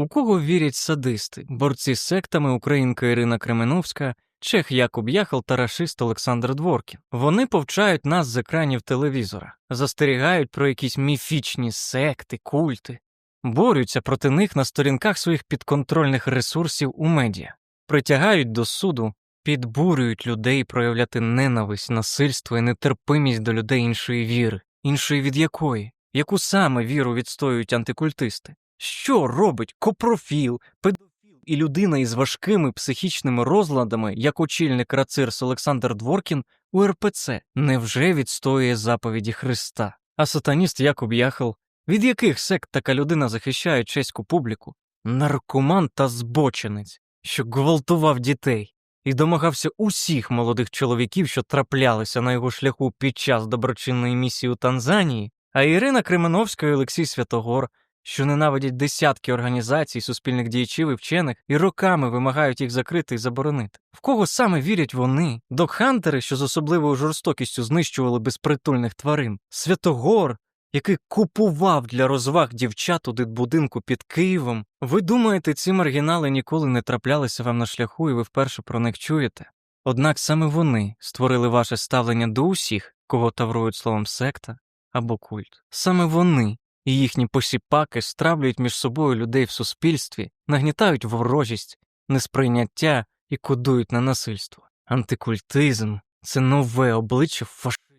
У кого вірять садисти, борці з сектами Українка Ірина Кременовська, чех Якуб Яхал та рашист Олександр Дворкін. Вони повчають нас з екранів телевізора, застерігають про якісь міфічні секти, культи, борються проти них на сторінках своїх підконтрольних ресурсів у медіа, притягають до суду, підбурюють людей проявляти ненависть, насильство і нетерпимість до людей іншої віри, іншої від якої, яку саме віру відстоюють антикультисти. Що робить копрофіл, педофіл і людина із важкими психічними розладами, як очільник Рацирс Олександр Дворкін у РПЦ? Невже відстоює заповіді Христа? А сатаніст Якуб Яхал, від яких сект така людина захищає чеську публіку? Наркоман та збочинець, що гвалтував дітей і домагався усіх молодих чоловіків, що траплялися на його шляху під час доброчинної місії у Танзанії, а Ірина Кременовська і Олексій Святогор, що ненавидять десятки організацій, суспільних діячів і вчених і роками вимагають їх закрити і заборонити. В кого саме вірять вони? Докхантери, що з особливою жорстокістю знищували безпритульних тварин, Святогор, який купував для розваг дівчат у дитбудинку під Києвом. Ви думаєте, ці маргінали ніколи не траплялися вам на шляху, і ви вперше про них чуєте? Однак саме вони створили ваше ставлення до усіх, кого таврують словом секта або культ. Саме вони і їхні посіпаки стравлюють між собою людей в суспільстві, нагнітають ворожість, несприйняття і кодують на насильство. Антикультизм це нове обличчя фашизму.